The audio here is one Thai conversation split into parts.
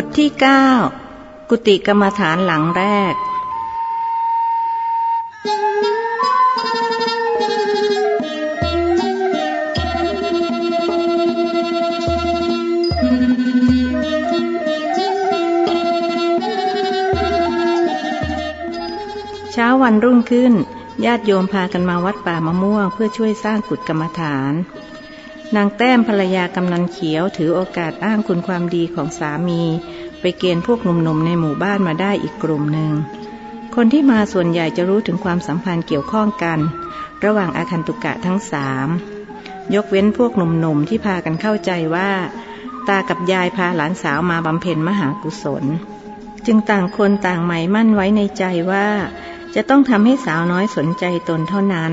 บทที่9กุติกรรมฐานหลังแรก เช้าวันรุ่งขึ้น ญาติโยมพากันมาวัดป่ามะม่วง เพื่อช่วยสร้างกุฏกรรมฐาน นางแต้มภรรยากำนันเขียวถือโอกาสอ้างคุณความดีของสามี ไปเกณฑ์พวกหนุ่มๆในหมู่บ้านมาได้อีกกลุ่มหนึ่ง คนที่มาส่วนใหญ่จะรู้ถึงความสัมพันธ์เกี่ยวข้องกัน ระหว่างอาคันตุกะทั้งสามยกเว้นพวกหนุ่มๆที่พากันเข้าใจว่า ตากับยายพาหลานสาวมาบำเพ็ญมหากุศล จึงต่างคนต่างหมายมั่นไว้ในใจว่า จะต้องทำให้สาวน้อยสนใจตนเท่านั้น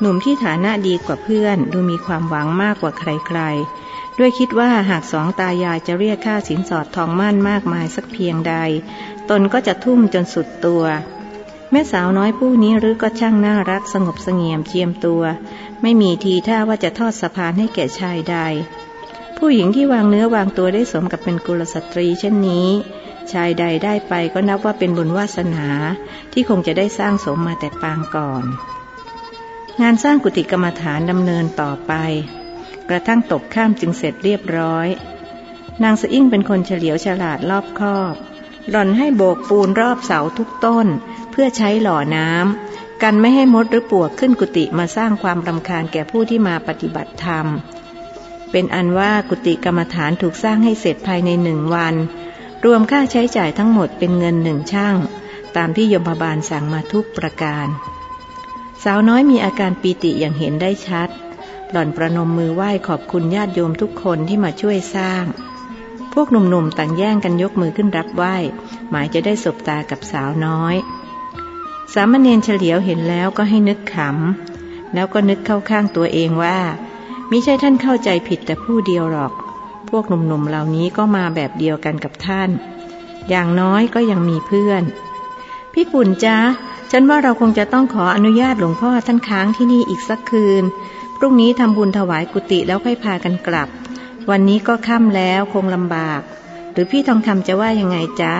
หนุ่มที่ฐานะดีกว่าเพื่อน ดูมีความหวังมากกว่าใครๆ ด้วยคิดว่าหากสองตายายจะเรียกค่าสินสอดทองมั่นมากมายสักเพียงใด ตนก็จะทุ่มจนสุดตัว แม่สาวน้อยผู้นี้หรือก็ช่างน่ารักสงบเสงี่ยมเจียมตัว ไม่มีทีท่าว่าจะทอดสะพานให้แก่ชายใด ผู้หญิงที่วางเนื้อวางตัวได้สมกับเป็นกุลสตรีเช่นนี้ชายใดได้ไปก็นับว่าเป็นบุญวาสนาที่คงจะได้สร้างสมมาแต่ปางก่อน งานสร้างกุฏิกรรมฐานดำเนินต่อไป กระทั่งตกข้ามจึงเสร็จเรียบร้อย นางสอิ่งเป็นคนเฉลียวฉลาดรอบคอบ หล่อนให้โบกปูนรอบเสาทุกต้น เพื่อใช้หล่อน้ำกันไม่ให้มดหรือปวกขึ้นกุฏิมาสร้างความรำคาญแก่ผู้ที่มาปฏิบัติธรรม เป็นอันว่ากุฏิกรรมฐานถูกสร้างให้เสร็จภายในหนึ่งวัน รวมค่าใช้จ่ายทั้งหมดเป็นเงินหนึ่งช่าง ตามที่ยมบาลสั่งมาทุกประการ สาวน้อยมีอาการปีติอย่างเห็นได้ชัด หล่อนประนมมือไหว้ขอบคุณญาติโยมทุกคนที่มาช่วยสร้าง พวกหนุ่มๆต่างแย่งกันยกมือขึ้นรับไหว้ หมายจะได้สบตากับสาวน้อย สามเณรเฉลียวเห็นแล้วก็ให้นึกขำ แล้วก็นึกเข้าข้างตัวเองว่ามิใช่ท่านเข้าใจผิดแต่ผู้เดียวหรอก พวกหนุ่มๆเหล่านี้ก็มาแบบเดียวกันกับท่าน อย่างน้อยก็ยังมีเพื่อนพี่ปุ่นจ้า ฉันว่าเราคงจะต้องขออนุญาตหลวงพ่อท่านค้างที่นี่อีกสักคืน พรุ่งนี้ทำบุญถวายกุฏิแล้วค่อยพากันกลับ วันนี้ก็ค่ำแล้วคงลำบาก หรือพี่ทองคำจะว่ายังไงจ๊ะ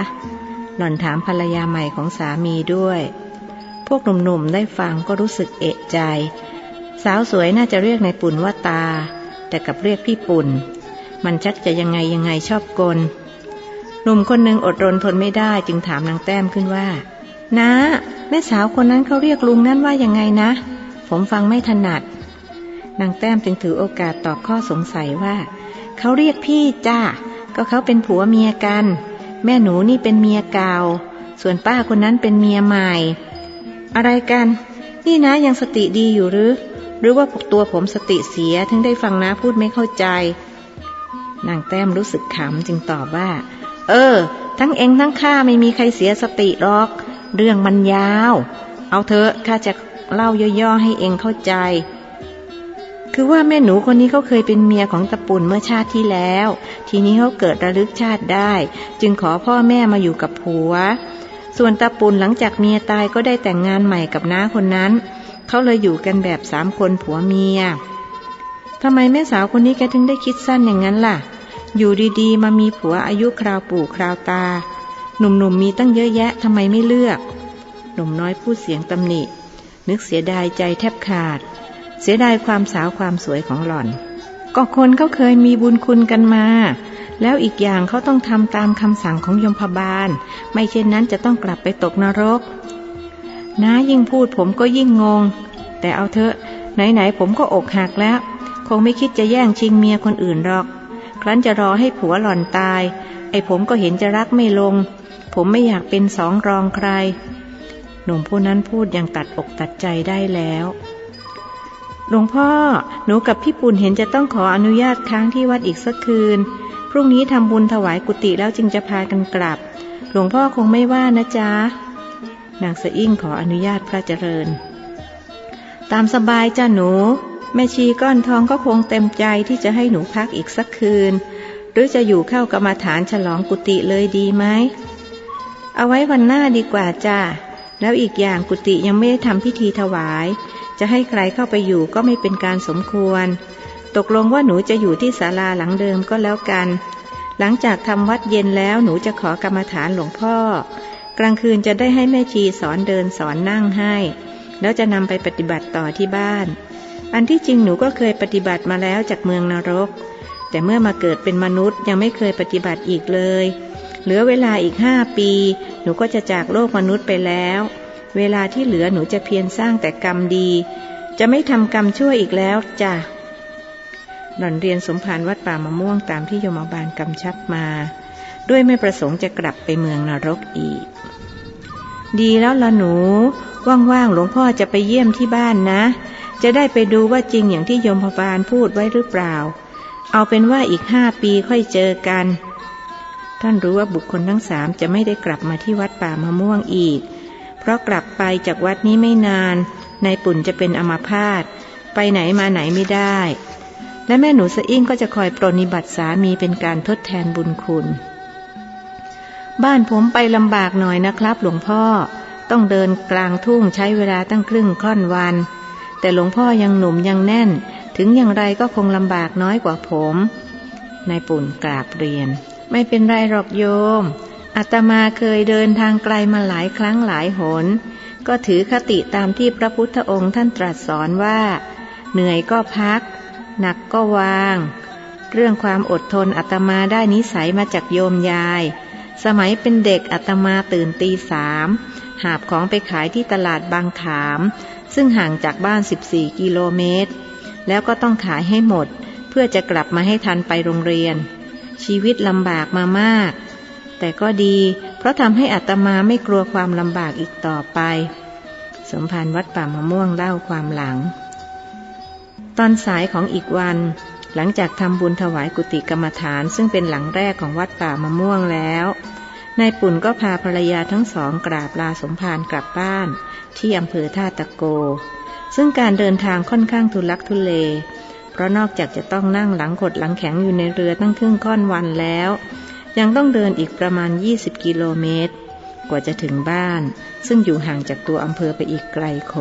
หล่อนถามภรรยาใหม่ของสามีด้วย พวกหนุ่มๆได้ฟังก็รู้สึกเอะใจ สาวสวยน่าจะเรียกในปุ่นว่าตา แต่กับเรียกพี่ปุ่น มันชักจะยังไงยังไงชอบกล หนุ่มคนหนึ่งอดรนทนไม่ได้จึงถามนางแต้มขึ้นว่า นะแม่สาวคนนั้นเขาเรียกลุงนั่นว่ายังไงนะ ผมฟังไม่ถนัด นางแต้มจึงถือโอกาสตอบข้อสงสัยว่า เขาเรียกพี่จ้า ก็เขาเป็นผัวเมียกัน แม่หนูนี่เป็นเมียเก่า ส่วนป้าคนนั้นเป็นเมียใหม่ อะไรกัน นี่นะยังสติดีอยู่หรือ หรือว่าตัวผมสติเสียถึงได้ฟังนะพูดไม่เข้าใจ นางแต้มรู้สึกขำจึงตอบว่า เออ ทั้งเองทั้งข้าไม่มีใครเสียสติหรอก เรื่องมันยาว เอาเถอะข้าจะเล่าย่อๆให้เองเข้าใจ คือว่าแม่หนูคนนี้เขาเคยเป็นเมียของตะปุ่นเมื่อชาติที่แล้ว ทีนี้เขาเกิดระลึกชาติได้ จึงขอพ่อแม่มาอยู่กับผัว ส่วนตะปุ่นหลังจากเมียตายก็ได้แต่งงานใหม่กับน้าคนนั้น เขาเลยอยู่กันแบบสามคนผัวเมียทำไมแม่สาวคนนี้แกถึงได้คิดสั้นอย่างนั้นล่ะ อยู่ดีๆ มามีผัวอายุคราวปู่คราวตา หนุ่มๆมมีตั้งเยอะแยะทำไมไม่เลือก หนุ่มน้อยพูดเสียงตำหนิ นึกเสียดายใจแทบขาด เสียดายความสาวความสวยของหล่อน ก็คนเขาเคยมีบุญคุณกันมา แล้วอีกอย่างเขาต้องทำตามคำสั่งของยมพบาล ไม่เช่นนั้นจะต้องกลับไปตกนรกน้ายิ่งพูดผมก็ยิ่งงง แต่เอาเถอะ ไหนๆผมก็อกหักแล้ว คงไม่คิดจะแย่งชิงเมียคนอื่นหรอก ครั้นจะรอให้ผัวหล่อนตาย ไอ้ผมก็เห็นจะรักไม่ลง ผมไม่อยากเป็นสองรองใคร หนุ่มผู้นั้นพูดอย่างตัดอกตัดใจได้แล้วหลวงพ่อ หนูกับพี่ปุ่นเห็นจะต้องขออนุญาตค้างที่วัดอีกสักคืน พรุ่งนี้ทำบุญถวายกุฏิแล้วจึงจะพากันกลับ หลวงพ่อคงไม่ว่านะจ๊ะ นางสะอิ่งขออนุญาตพระเจริญ ตามสบายจ้าหนู แม่ชีก้อนทองก็คงเต็มใจที่จะให้หนูพักอีกสักคืน หรือจะอยู่เข้ากรรมาฐานฉลองกุฏิเลยดีไหม เอาไว้วันหน้าดีกว่าจ้า แล้วอีกอย่างกุฏิยังไม่ได้ทำพิธีถวาย จะให้ใครเข้าไปอยู่ก็ไม่เป็นการสมควร ตกลงว่าหนูจะอยู่ที่ศาลาหลังเดิมก็แล้วกัน หลังจากทำวัดเย็นแล้วหนูจะขอกรรมฐานหลวงพ่อ กลางคืนจะได้ให้แม่ชีสอนเดินสอนนั่งให้ แล้วจะนำไปปฏิบัติต่อที่บ้าน อันที่จริงหนูก็เคยปฏิบัติมาแล้วจากเมืองนรก แต่เมื่อมาเกิดเป็นมนุษย์ยังไม่เคยปฏิบัติอีกเลย เหลือเวลาอีกห้าปี หนูก็จะจากโลกมนุษย์ไปแล้ว เวลาที่เหลือหนูจะเพียรสร้างแต่กรรมดี จะไม่ทำกรรมชั่วอีกแล้วจ้ะหล่อนเรียนสมภารวัดป่ามะม่วงตามที่โยมบาลกำชับมา ด้วยไม่ประสงค์จะกลับไปเมืองนรกอีก ดีแล้วละหนู ว่างๆหลวงพ่อจะไปเยี่ยมที่บ้านนะ จะได้ไปดูว่าจริงอย่างที่โยมพบาลพูดไว้หรือเปล่า เอาเป็นว่าอีกห้าปีค่อยเจอกัน ท่านรู้ว่าบุคคลทั้งสามจะไม่ได้กลับมาที่วัดป่ามะม่วงอีก เพราะกลับไปจากวัดนี้ไม่นานนายปุ่นจะเป็นอมาพาตไปไหนมาไหนไม่ได้ และแม่หนูสะอิ่งก็จะคอยปรนนิบัติสามีเป็นการทดแทนบุญคุณ บ้านผมไปลำบากหน่อยนะครับ หลวงพ่อ ต้องเดินกลางทุ่งใช้เวลาตั้งครึ่งค่อนวัน แต่หลวงพ่อยังหนุ่มยังแน่น ถึงอย่างไรก็คงลำบากน้อยกว่าผมนายปุ่นกราบเรียน ไม่เป็นไรหรอกโยมอาตมาเคยเดินทางไกลมาหลายครั้งหลายหน ก็ถือคติตามที่พระพุทธองค์ท่านตรัสสอนว่า เหนื่อยก็พัก หนักก็วาง เรื่องความอดทนอาตมาได้นิสัยมาจากโยมยาย สมัยเป็นเด็กอาตมาตื่นตีสามหาบของไปขายที่ตลาดบางขาม ซึ่งห่างจากบ้าน 14 กิโลเมตร แล้วก็ต้องขายให้หมด เพื่อจะกลับมาให้ทันไปโรงเรียน ชีวิตลำบากมามาก แต่ก็ดี เพราะทำให้อัตมาไม่กลัวความลำบากอีกต่อไป สมภารวัดป่ามะม่วงเล่าความหลัง ตอนสายของอีกวัน หลังจากทำบุญถวายกุฏิกรรมฐาน ซึ่งเป็นหลังแรกของวัดป่ามะม่วงแล้ว นายปุ่นก็พาภรรยาทั้งสองกราบลาสมภารกลับบ้าน ที่อำเภอท่าตะโก ซึ่งการเดินทางค่อนข้างทุลักทุเล เพราะนอกจากจะต้องนั่งหลังขดหลังแข็งอยู่ในเรือตั้งครึ่งค่อนวันแล้ว ยังต้องเดินอีกประมาณ 20 กิโลเมตร กว่าจะถึงบ้าน ซึ่งอยู่ห่างจากตัวอำเภอไปอีกไกลโข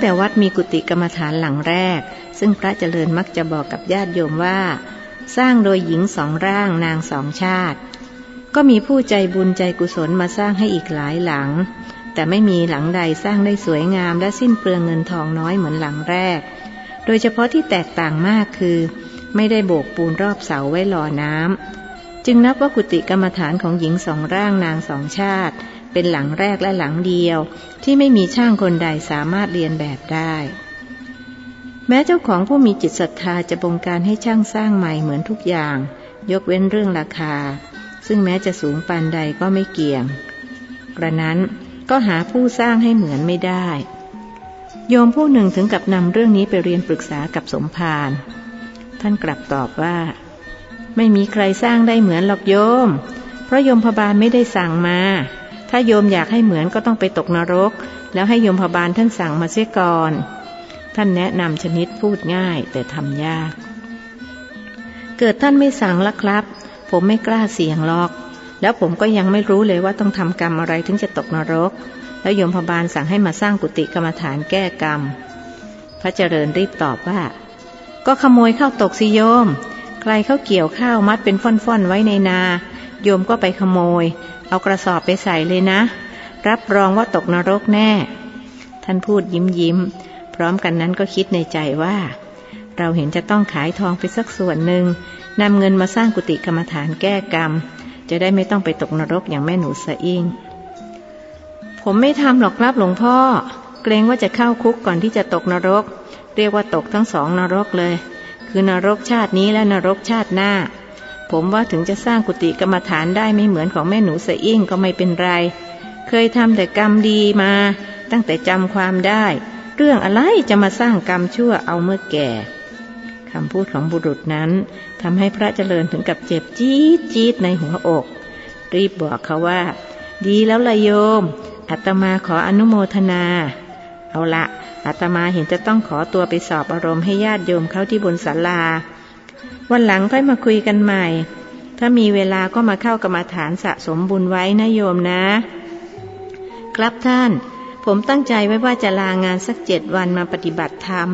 แต่วัดมีกุฏิกรรมฐานหลังแรก ซึ่งพระเจริญมักจะบอกกับญาติโยมว่า สร้างโดยหญิงสองร่างนางสองชาติ ก็มีผู้ใจบุญใจกุศลมาสร้างให้อีกหลายหลัง แต่ไม่มีหลังใดสร้างได้สวยงามและสิ้นเปลืองเงินทองน้อยเหมือนหลังแรก โดยเฉพาะที่แตกต่างมากคือ ไม่ได้โบกปูนรอบเสาไว้รอน้ำจึงนับว่ากุฏิกรรมฐานของหญิงสองร่างนางสองชาติ เป็นหลังแรกและหลังเดียว ที่ไม่มีช่างคนใดสามารถเรียนแบบได้ แม้เจ้าของผู้มีจิตศรัทธาจะบงการให้ช่างสร้างใหม่เหมือนทุกอย่าง ยกเว้นเรื่องราคา ซึ่งแม้จะสูงปานใดก็ไม่เกี่ยง กระนั้นก็หาผู้สร้างให้เหมือนไม่ได้ โยมผู้หนึ่งถึงกับนำเรื่องนี้ไปเรียนปรึกษากับสมภารท่านกลับตอบว่า ไม่มีใครสร้างได้เหมือนหรอกโยม เพราะโยมพบาลไม่ได้สั่งมา ถ้าโยมอยากให้เหมือนก็ต้องไปตกนรก แล้วให้โยมพบาลท่านสั่งมาเสียก่อน ท่านแนะนำชนิดพูดง่ายแต่ทำยาก เกิดท่านไม่สั่งละครับ ผมไม่กล้าเสี่ยงหรอก แล้วผมก็ยังไม่รู้เลยว่าต้องทำกรรมอะไรถึงจะตกนรก แล้วโยมพบาลสั่งให้มาสร้างกุฏิกรรมฐานแก้กรรม พระเจริญรีบตอบว่า ก็ขโมยข้าวตกสิโยม ใครเขาเกี่ยวข้าวมัดเป็นฟ่อนๆไว้ในนา โยมก็ไปขโมย เอากระสอบไปใส่เลยนะ รับรองว่าตกนรกแน่ ท่านพูดยิ้มยิ้ม พร้อมกันนั้นก็คิดในใจว่า เราเห็นจะต้องขายทองไปสักส่วนหนึ่งนำเงินมาสร้างกุฏิกรรมฐานแก้กรรม จะได้ไม่ต้องไปตกนรกอย่างแม่หนูสะอิ่งผมไม่ทำหรอกครับหลวงพ่อ เกรงว่าจะเข้าคุกก่อนที่จะตกนรก เรียกว่าตกทั้งสองนรกเลย คือนรกชาตินี้และนรกชาติหน้า ผมว่าถึงจะสร้างกุฏิกรรมฐานได้ไม่เหมือนของแม่หนูเสอิ่งก็ไม่เป็นไร เคยทำแต่กรรมดีมา ตั้งแต่จำความได้ เรื่องอะไรจะมาสร้างกรรมชั่วเอาเมื่อแก่คำพูดของบุรุษนั้นทำให้พระเจริญถึงกับเจ็บจี๊ดจี๊ดในหัวอก รีบบอกเขาว่า ดีแล้วละโยมอาตมาขออนุโมทนา เอาละอาตมาเห็นจะต้องขอตัวไปสอบอารมณ์ให้ญาติโยมเขาที่บนศาลา วันหลังค่อยมาคุยกันใหม่ ถ้ามีเวลาก็มาเข้ากรรมาฐานสะสมบุญไว้นะโยมนะ ครับท่าน ผมตั้งใจไว้ว่าจะลางานสักเจ็ดวันมาปฏิบัติธรรม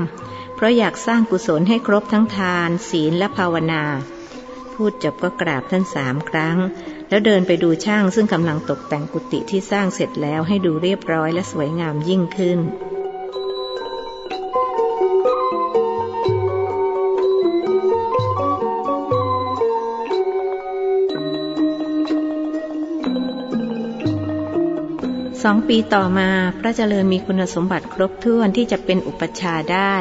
เพราะอยากสร้างกุศลให้ครบทั้งทาน ศีลและภาวนา พูดจบก็กราบท่านสามครั้ง แล้วเดินไปดูช่างซึ่งกำลังตกแต่งกุฏิที่สร้างเสร็จแล้วให้ดูเรียบร้อยและสวยงามยิ่งขึ้น องปีต่อมาพระเจริญมีคุณสมบัติครบถ้วนที่จะเป็นอุปัชาได้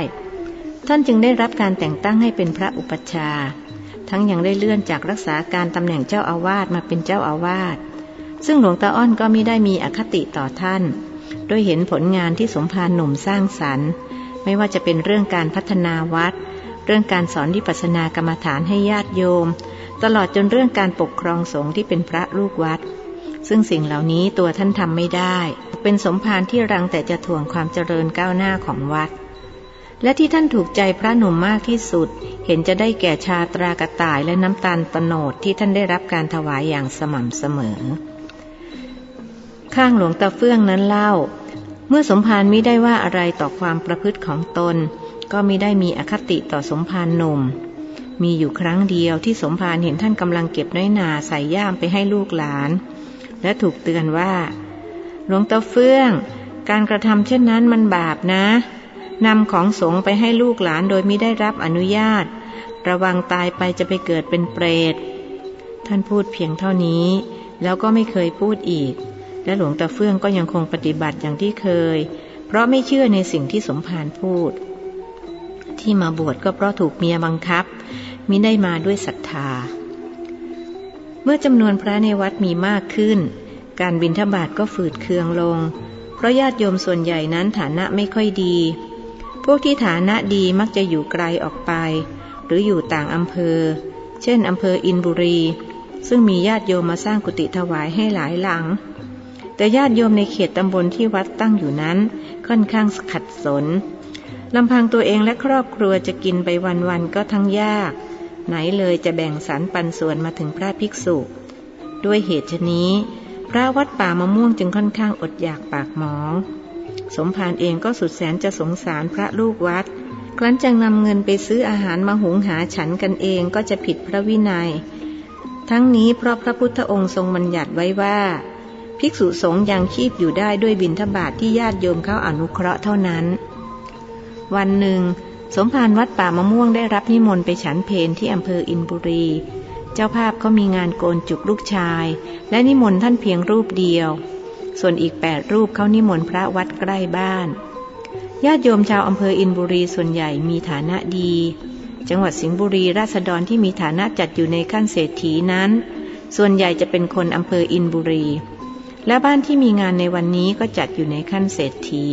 ท่านจึงได้รับการแต่งตั้งให้เป็นพระอุปัชา ทั้งยังได้เลื่อนจากรักษาการตำแหน่งเจ้าอาวาสมาเป็นเจ้าอาวาส ซึ่งหลวงตาอ้อนก็มิได้มีอคติต่อท่าน โดยเห็นผลงานที่สมภารหนุ่มสร้างสรรค์ ไม่ว่าจะเป็นเรื่องการพัฒนาวัด เรื่องการสอนวิปัสสนากรรมฐานให้ญาติโยม ตลอดจนเรื่องการปกครองสงฆ์ที่เป็นพระลูกวัด ซึ่งสิ่งเหล่านี้ตัวท่านทำไม่ได้ เป็นสมภารที่รังแต่จะถ่วงความเจริญก้าวหน้าของวัด และที่ท่านถูกใจพระหนุ่มมากที่สุด เห็นจะได้แก่ชาตรากระต่ายและน้ำตาลตโนดที่ท่านได้รับการถวายอย่างสม่ำเสมอ ข้างหลวงตาเฟื่องนั้นเล่า เมื่อสมภารมิได้ว่าอะไรต่อความประพฤติของตน ก็มิได้มีอคติต่อสมภารหนุ่มมีอยู่ครั้งเดียวที่สมภารเห็นท่านกำลังเก็บน้อยนาใส่ย่ามไปให้ลูกหลาน และถูกเตือนว่า หลวงตาเฟื่อง การกระทำเช่นนั้นมันบาปนะนำของสงฆ์ไปให้ลูกหลานโดยไมิได้รับอนุญาต ระวังตายไปจะไปเกิดเป็นเปรต ท่านพูดเพียงเท่านี้ แล้วก็ไม่เคยพูดอีก และหลวงตาเฟื่องก็ยังคงปฏิบัติอย่างที่เคย เพราะไม่เชื่อในสิ่งที่สมภารพูด ที่มาบวชก็เพราะถูกเมียบังคับมิได้มาด้วยศรัทธา เมื่อจำนวนพระในวัดมีมากขึ้น การบิณฑบาตก็ฝืดเคืองลง เพราะญาติโยมส่วนใหญ่นั้นฐานะไม่ค่อยดี พวกที่ฐานะดีมักจะอยู่ไกลออกไป หรืออยู่ต่างอำเภอ เช่นอำเภออินบุรี ซึ่งมีญาติโยมมาสร้างกุฏิถวายให้หลายหลัง แต่ญาติโยมในเขตตำบลที่วัดตั้งอยู่นั้น ค่อนข้างขัดสนลำพังตัวเองและครอบครัวจะกินไปวันๆก็ทั้งยาก ไหนเลยจะแบ่งสรรปันส่วนมาถึงพระภิกษุ ด้วยเหตุชนี้ พระวัดป่ามะม่วงจึงค่อนข้างอดอยากปากหมอง สมภารเองก็สุดแสนจะสงสารพระลูกวัด ครั้นจะนำเงินไปซื้ออาหารมาหุงหาฉันกันเองก็จะผิดพระวินัย ทั้งนี้เพราะพระพุทธองค์ทรงบัญญัติไว้ว่า ภิกษุสงฆ์ยังชีพอยู่ได้ด้วยบิณฑบาตทที่ญาติโยมเขาอนุเคราะห์เท่านั้น วันหนึ่ง สมภารวัดป่ามะม่วงได้รับนิมนต์ไปฉันเพนที่อำเภออินบุรี เจ้าภาพเขามีงานโกนจุกลูกชาย และนิมนต์ท่านเพียงรูปเดียว ส่วนอีกแปดรูปเขานิมนต์พระวัดใกล้บ้าน ญาติโยมชาวอำเภออินบุรีส่วนใหญ่มีฐานะดี จังหวัดสิงห์บุรีราษฎรที่มีฐานะจัดอยู่ในขั้นเศรษฐีนั้น ส่วนใหญ่จะเป็นคนอำเภออินบุรี และบ้านที่มีงานในวันนี้ก็จัดอยู่ในขั้นเศรษฐี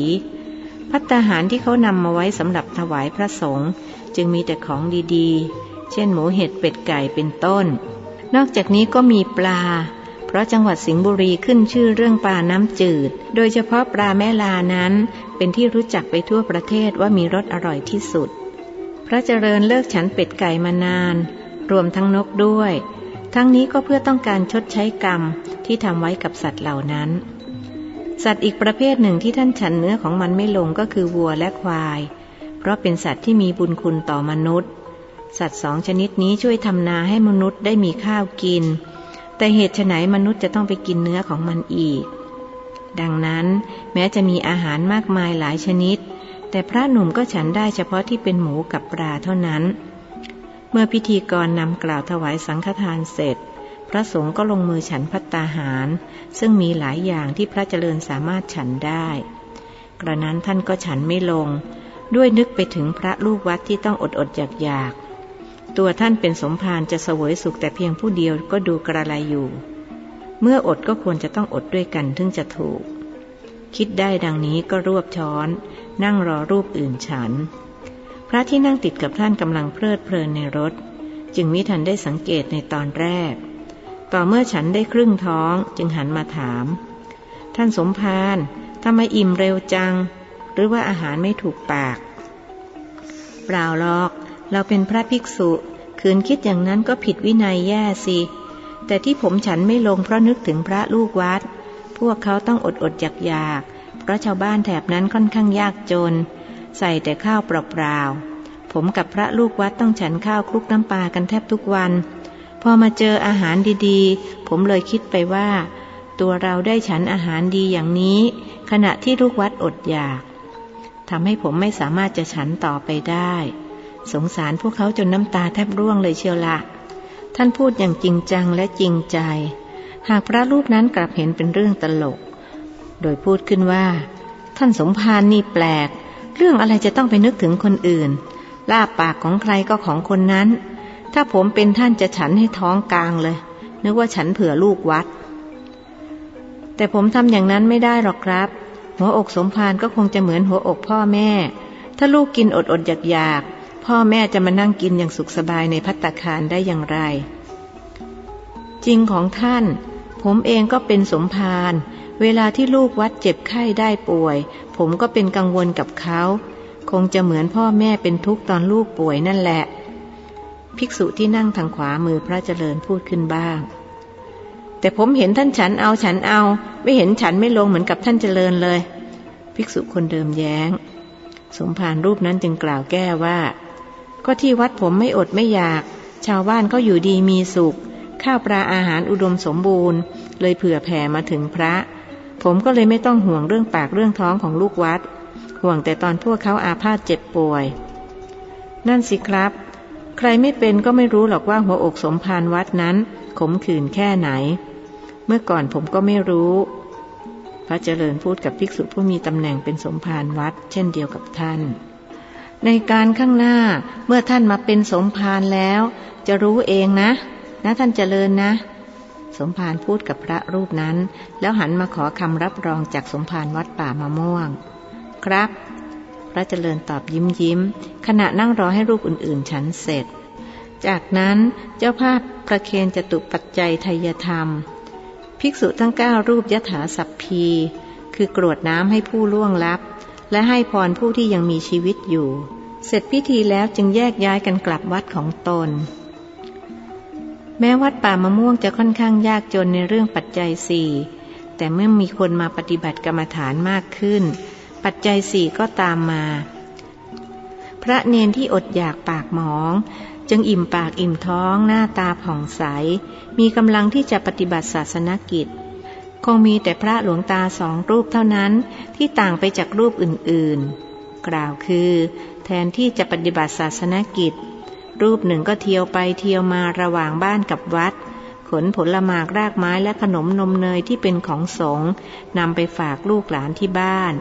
พัตตาหารที่เขานำมาไว้สำหรับถวายพระสงฆ์จึงมีแต่ของดีๆ เช่นหมูเห็ดเป็ดไก่เป็นต้น นอกจากนี้ก็มีปลา เพราะจังหวัดสิงห์บุรีขึ้นชื่อเรื่องปลาน้ำจืด โดยเฉพาะปลาแม่ลานั้น เป็นที่รู้จักไปทั่วประเทศว่ามีรสอร่อยที่สุด พระเจริญเลิกฉันเป็ดไก่มานาน รวมทั้งนกด้วย ทั้งนี้ก็เพื่อต้องการชดใช้กรรมที่ทำไว้กับสัตว์เหล่านั้น สัตว์อีกประเภทหนึ่งที่ท่านฉันเนื้อของมันไม่ลงก็คือวัวและควาย เพราะเป็นสัตว์ที่มีบุญคุณต่อมนุษย์ สัตว์สองชนิดนี้ช่วยทำนาให้มนุษย์ได้มีข้าวกิน แต่เหตุไฉนมนุษย์จะต้องไปกินเนื้อของมันอีก ดังนั้นแม้จะมีอาหารมากมายหลายชนิด แต่พระหนุ่มก็ฉันได้เฉพาะที่เป็นหมูกับปลาเท่านั้น เมื่อพิธีกรนำกล่าวถวายสังฆทานเสร็จ พระสงฆ์ก็ลงมือฉันพัตตาหาร ซึ่งมีหลายอย่างที่พระเจริญสามารถฉันได้ กระนั้นท่านก็ฉันไม่ลง ด้วยนึกไปถึงพระลูกวัดที่ต้องอดอดอยากอยากตัวท่านเป็นสมภารจะเสวยสุขแต่เพียงผู้เดียวก็ดูกระไรอยู่ เมื่ออดก็ควรจะต้องอดด้วยกันถึงจะถูก คิดได้ดังนี้ก็รวบช้อน นั่งรอรูปอื่นฉัน พระที่นั่งติดกับท่านกำลังเพลิดเพลินในรถ จึงมิทันได้สังเกตในตอนแรก ต่อเมื่อฉันได้ครึ่งท้องจึงหันมาถาม ท่านสมภารทำไมอิ่มเร็วจัง หรือว่าอาหารไม่ถูกปาก เปล่าหรอก เราเป็นพระภิกษุคืนคิดอย่างนั้นก็ผิดวินัยแย่สิ แต่ที่ผมฉันไม่ลงเพราะนึกถึงพระลูกวัด พวกเขาต้องอดอดอยากอยากๆเพราะชาวบ้านแถบนั้นค่อนข้างยากจน ใส่แต่ข้าวเปล่าๆผมกับพระลูกวัดต้องฉันข้าวคลุกน้ำปลากันแทบทุกวัน พอมาเจออาหารดีๆ ผมเลยคิดไปว่า ตัวเราได้ฉันอาหารดีอย่างนี้ ขณะที่ลูกวัดอดอยากทำให้ผมไม่สามารถจะฉันต่อไปได้ สงสารพวกเขาจนน้ำตาแทบร่วงเลยเชียวละ ท่านพูดอย่างจริงจังและจริงใจ หากพระรูปนั้นกลับเห็นเป็นเรื่องตลก โดยพูดขึ้นว่า ท่านสมภารนี่แปลก เรื่องอะไรจะต้องไปนึกถึงคนอื่น ลาบปากของใครก็ของคนนั้น ถ้าผมเป็นท่านจะฉันให้ท้องกลางเลย นึกว่าฉันเผื่อลูกวัด แต่ผมทำอย่างนั้นไม่ได้หรอกครับ หัวอกสมภารก็คงจะเหมือนหัวอกพ่อแม่ ถ้าลูกกินอดอดอยากอยากๆพ่อแม่จะมานั่งกินอย่างสุขสบายในพัตตาคารได้อย่างไร จริงของท่าน ผมเองก็เป็นสมภารเวลาที่ลูกวัดเจ็บไข้ได้ป่วย ผมก็เป็นกังวลกับเขา คงจะเหมือนพ่อแม่เป็นทุกข์ตอนลูกป่วยนั่นแหละ ภิกษุที่นั่งทางขวามือพระเจริญพูดขึ้นบ้าง แต่ผมเห็นท่านฉันเอาฉันเอา ไม่เห็นฉันไม่ลงเหมือนกับท่านเจริญเลย ภิกษุคนเดิมแย้ง สมภารรูปนั้นจึงกล่าวแก้ว่า ก็ที่วัดผมไม่อดไม่อยาก ชาวบ้านก็อยู่ดีมีสุข ข้าวปลาอาหารอุดมสมบูรณ์ เลยเผื่อแผ่มาถึงพระ ผมก็เลยไม่ต้องห่วงเรื่องปากเรื่องท้องของลูกวัด ห่วงแต่ตอนพวกเขาอาพาธเจ็บป่วยนั่นสิครับ รไม่เป็นก็ไม่รู้หรอกว่าหัวอกสมภารวัดนั้น ขมขื่นแค่ไหน เมื่อก่อนผมก็ไม่รู้ พระเจริญพูดกับภิกษุผู้มีตำแหน่งเป็นสมภารวัด เช่นเดียวกับท่าน ในการข้างหน้าเมื่อท่านมาเป็นสมภารแล้ว จะรู้เองนะ นะท่านเจริญนะ สมภารพูดกับพระรูปนั้น แล้วหันมาขอคำรับรองจากสมภารวัดป่ามะม่วง ครับ พระเจริญตอบยิ้มยิ้ม ขณะนั่งรอให้รูปอื่นๆ ฉันเสร็จ จากนั้นเจ้าภาพประเคนจตุปัจจัยทยธรรม ภิกษุทั้งเก้ารูปยถาสัพพี คือกรวดน้ำให้ผู้ล่วงลับ และให้พรผู้ที่ยังมีชีวิตอยู่ เสร็จพิธีแล้วจึงแยกย้ายกันกลับวัดของตน แม้วัดป่ามะม่วงจะค่อนข้างยากจนในเรื่องปัจจัยสี่แต่เมื่อมีคนมาปฏิบัติกรรมฐานมากขึ้น ปัจจัยสี่ก็ตามมา พระเนนที่อดอยากปากหมอง จึงอิ่มปากอิ่มท้องหน้าตาผ่องใส มีกำลังที่จะปฏิบัติศาสนกิจ คงมีแต่พระหลวงตาสองรูปเท่านั้นที่ต่างไปจากรูปอื่นๆ กล่าวคือ แทนที่จะปฏิบัติศาสนกิจ รูปหนึ่งก็เที่ยวไปเที่ยวมาระหว่างบ้านกับวัดขนผลหมากรากไม้และขนมนมเนยที่เป็นของสงนำไปฝากลูกหลานที่บ้าน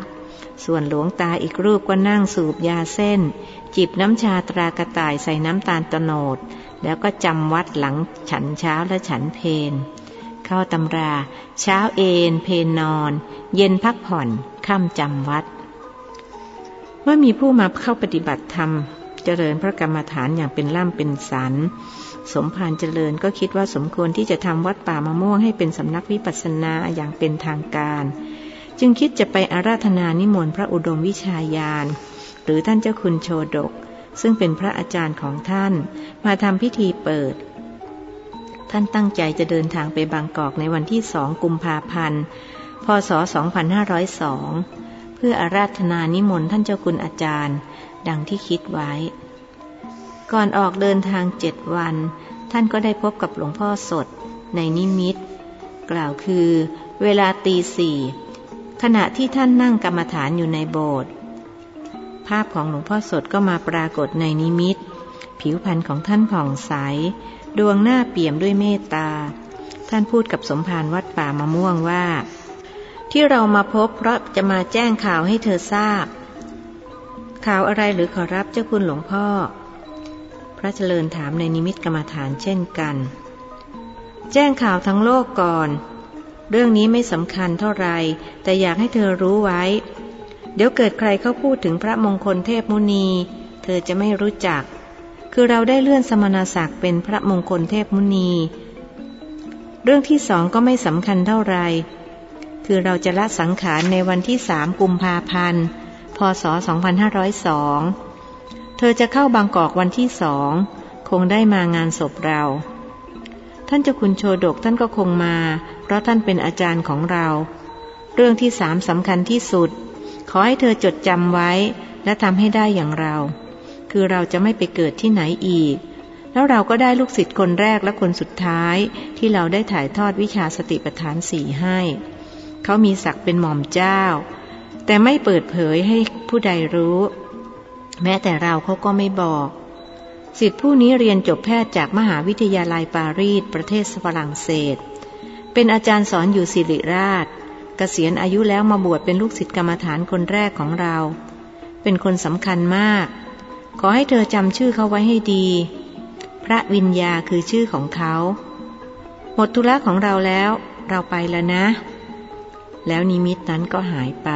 ส่วนหลวงตาอีกรูปก็นั่งสูบยาเส้น จิบน้ำชาตรากระต่ายใส่น้ำตาลตโนด แล้วก็จำวัดหลังฉันเช้าและฉันเพนเข้าตำรา เช้าเอนเพนนอน เย็นพักผ่อนค่ำจำวัดเมื่อมีผู้มาเข้าปฏิบัติธรรม เจริญพระกรรมฐานอย่างเป็นล่ำเป็นสันสมภารเจริญก็คิดว่าสมควรที่จะทำวัดป่ามะม่วงให้เป็นสำนักวิปัสสนาอย่างเป็นทางการ จึงคิดจะไปอาราธนานิมนต์พระอุดมวิชาญาณ หรือท่านเจ้าคุณโชดก ซึ่งเป็นพระอาจารย์ของท่าน มาทำพิธีเปิด ท่านตั้งใจจะเดินทางไปบางกอกในวันที่สองกุมภาพันธ์ พศ 2502 เพื่ออาราธนานิมนต์ท่านเจ้าคุณอาจารย์ ดังที่คิดไว้ ก่อนออกเดินทางเจ็ดวัน ท่านก็ได้พบกับหลวงพ่อสดในนิมิต กล่าวคือ เวลาตีสี่ ขณะที่ท่านนั่งกรรมฐานอยู่ในโบสถ์ภาพของหลวงพ่อสดก็มาปรากฏในนิมิต ผิวพรรณของท่านผ่องใส ดวงหน้าเปี่ยมด้วยเมตตา ท่านพูดกับสมภารวัดป่ามะม่วงว่า ที่เรามาพบเพราะจะมาแจ้งข่าวให้เธอทราบ ข่าวอะไรหรือขอรับเจ้าคุณหลวงพ่อ พระเจริญถามในนิมิตกรรมฐานเช่นกัน แจ้งข่าวทั้งโลกก่อน เรื่องนี้ไม่สำคัญเท่าไหรแต่อยากให้เธอรู้ไว้ เดี๋ยวเกิดใครเขาพูดถึงพระมงคลเทพมุนี เธอจะไม่รู้จัก คือเราได้เลื่อนสมณศักดิ์เป็นพระมงคลเทพมุนี เรื่องที่สองก็ไม่สำคัญเท่าไหรคือเราจะละสังขารในวันที่สามกุมภาพันธ์ พศ 2502 เธอจะเข้าบางกอกวันที่สอง คงได้มางานศพเรา ท่านเจ้าคุณโชดกท่านก็คงมา เพราะท่านเป็นอาจารย์ของเรา เรื่องที่สามสำคัญที่สุด ขอให้เธอจดจำไว้ และทำให้ได้อย่างเรา คือเราจะไม่ไปเกิดที่ไหนอีก แล้วเราก็ได้ลูกศิษย์คนแรกและคนสุดท้าย ที่เราได้ถ่ายทอดวิชาสติปัฏฐานสี่ให้ เขามีศักดิ์เป็นหม่อมเจ้า แต่ไม่เปิดเผยให้ผู้ใดรู้ แม้แต่เราเขาก็ไม่บอก สิทธิผู้นี้เรียนจบแพทย์จากมหาวิทยาลัยปารีส ประเทศฝรั่งเศส เป็นอาจารย์สอนอยู่ศิริราชเกษียณอายุแล้วมาบวชเป็นลูกศิษย์กรรมฐานคนแรกของเรา เป็นคนสำคัญมาก ขอให้เธอจำชื่อเขาไว้ให้ดี พระวิญญาคือชื่อของเขา หมดธุระของเราแล้ว เราไปแล้วนะ แล้วนิมิตนั้นก็หายไป